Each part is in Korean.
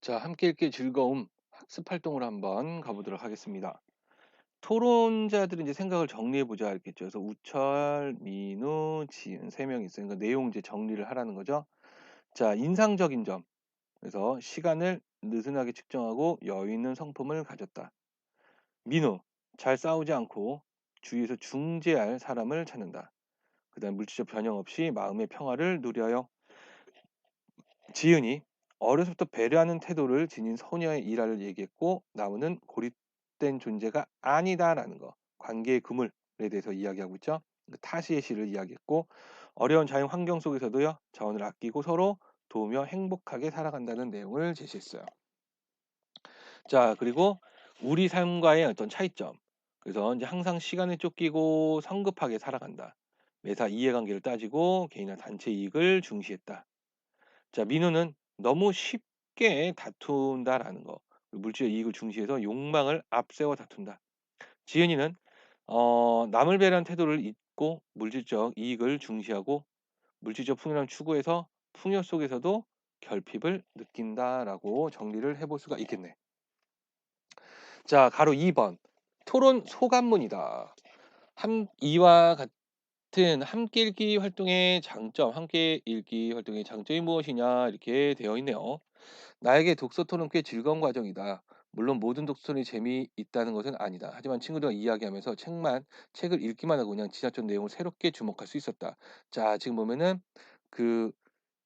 자, 함께 읽기 즐거움 학습 활동을 한번 가보도록 하겠습니다. 토론자들이 이제 생각을 정리해 보자 이랬겠죠. 그래서 우철, 민우, 지은 세 명이 있어요. 그러니까 내용 이제 정리를 하라는 거죠. 자, 인상적인 점. 그래서 시간을 느슨하게 측정하고 여유 있는 성품을 가졌다. 민우, 잘 싸우지 않고 주위에서 중재할 사람을 찾는다. 그다음 물질적 변형 없이 마음의 평화를 누려요. 지은이 어려서부터 배려하는 태도를 지닌 소녀의 일화를 얘기했고 나무는 고립된 존재가 아니다라는 거 관계의 그물에 대해서 이야기하고 있죠. 그 타시의 시를 이야기했고 어려운 자연 환경 속에서도요 자원을 아끼고 서로 도우며 행복하게 살아간다는 내용을 제시했어요. 자 그리고 우리 삶과의 어떤 차이점 그래서 이제 항상 시간에 쫓기고 성급하게 살아간다. 매사 이해관계를 따지고 개인과 단체 이익을 중시했다. 자, 민우는 너무 쉽게 다툰다라는 거. 물질의 이익을 중시해서 욕망을 앞세워 다툰다. 지은이는 어, 남을 배려한 태도를 잊고 물질적 이익을 중시하고 물질적 풍요를 추구해서 풍요 속에서도 결핍을 느낀다라고 정리를 해볼 수가 있겠네. 자, 가로 2번. 토론 소감문이다. 한, 이와 같은 함께 읽기 활동의 장점, 함께 읽기 활동의 장점이 무엇이냐 이렇게 되어 있네요. 나에게 독서 토론 꽤 즐거운 과정이다. 물론 모든 독서는 재미있다는 것은 아니다. 하지만 친구들과 이야기하면서 책만 책을 읽기만 하고 그냥 지나쳤던 내용을 새롭게 주목할 수 있었다. 자, 지금 보면은 그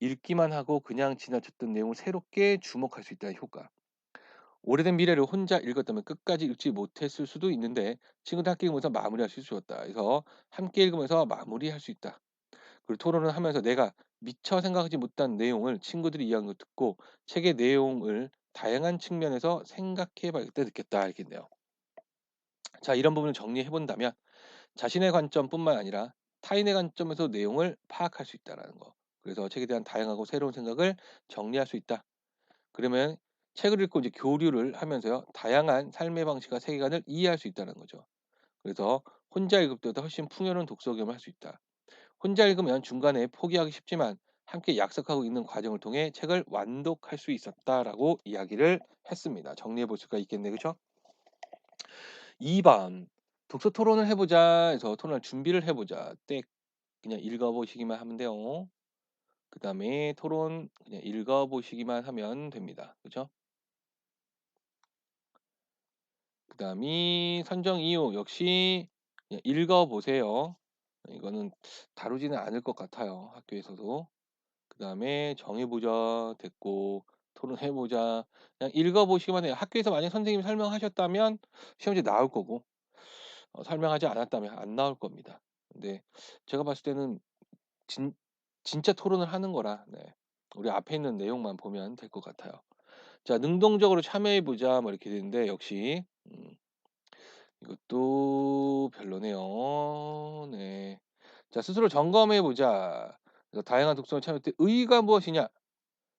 읽기만 하고 그냥 지나쳤던 내용을 새롭게 주목할 수 있다는 효과. 오래된 미래를 혼자 읽었다면 끝까지 읽지 못했을 수도 있는데 친구들 함께 읽으면서 마무리할 수 있었다. 그래서 함께 읽으면서 마무리할 수 있다. 그리고 토론을 하면서 내가 미처 생각하지 못한 내용을 친구들이 이야기하는 걸 듣고 책의 내용을 다양한 측면에서 생각해 볼때 느꼈다 이렇겠네요. 자, 이런 부분을 정리해 본다면 자신의 관점뿐만 아니라 타인의 관점에서 내용을 파악할 수 있다라는 거. 그래서 책에 대한 다양하고 새로운 생각을 정리할 수 있다. 그러면 책을 읽고 이제 교류를 하면서요. 다양한 삶의 방식과 세계관을 이해할 수 있다는 거죠. 그래서 혼자 읽을 때보다 훨씬 풍요로운 독서 경험을 할 수 있다. 혼자 읽으면 중간에 포기하기 쉽지만 함께 약속하고 있는 과정을 통해 책을 완독할 수 있었다라고 이야기를 했습니다. 정리해 볼 수가 있겠네. 그죠? 2번. 독서 토론을 해보자 해서 토론할 준비를 해보자. 때 그냥 읽어보시기만 하면 돼요. 그 다음에 토론 그냥 읽어보시기만 하면 됩니다. 그죠? 그 다음이 선정 이유 역시 읽어보세요. 이거는 다루지는 않을 것 같아요. 학교에서도. 그 다음에 정해보자 됐고 토론해보자 그냥 읽어보시기만 해요. 학교에서 만약 선생님이 설명하셨다면 시험지 나올 거고 어, 설명하지 않았다면 안 나올 겁니다. 근데 제가 봤을 때는 진, 진짜 토론을 하는 거라 네. 우리 앞에 있는 내용만 보면 될 것 같아요. 자 능동적으로 참여해보자 뭐 이렇게 되는데 역시 음, 이것도 별로네요. 네. 자 스스로 점검해 보자. 그래서 다양한 독서를 참여할 때 의의가 무엇이냐?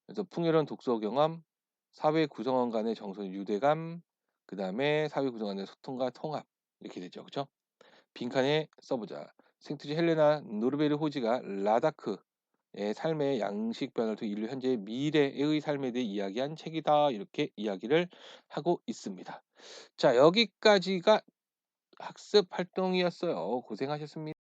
그래서 풍요로운 독서 경험, 사회 구성원 간의 정서적 유대감, 그 다음에 사회 구성원 간의 소통과 통합 이렇게 되죠. 그죠? 빈칸에 써보자. 생투지 헬레나 노르베르 호지가 라다크의 삶의 양식 변화를 통해 인류 현재의 미래의 삶에 대해 이야기한 책이다. 이렇게 이야기를 하고 있습니다. 자, 여기까지가 학습 활동이었어요. 고생하셨습니다.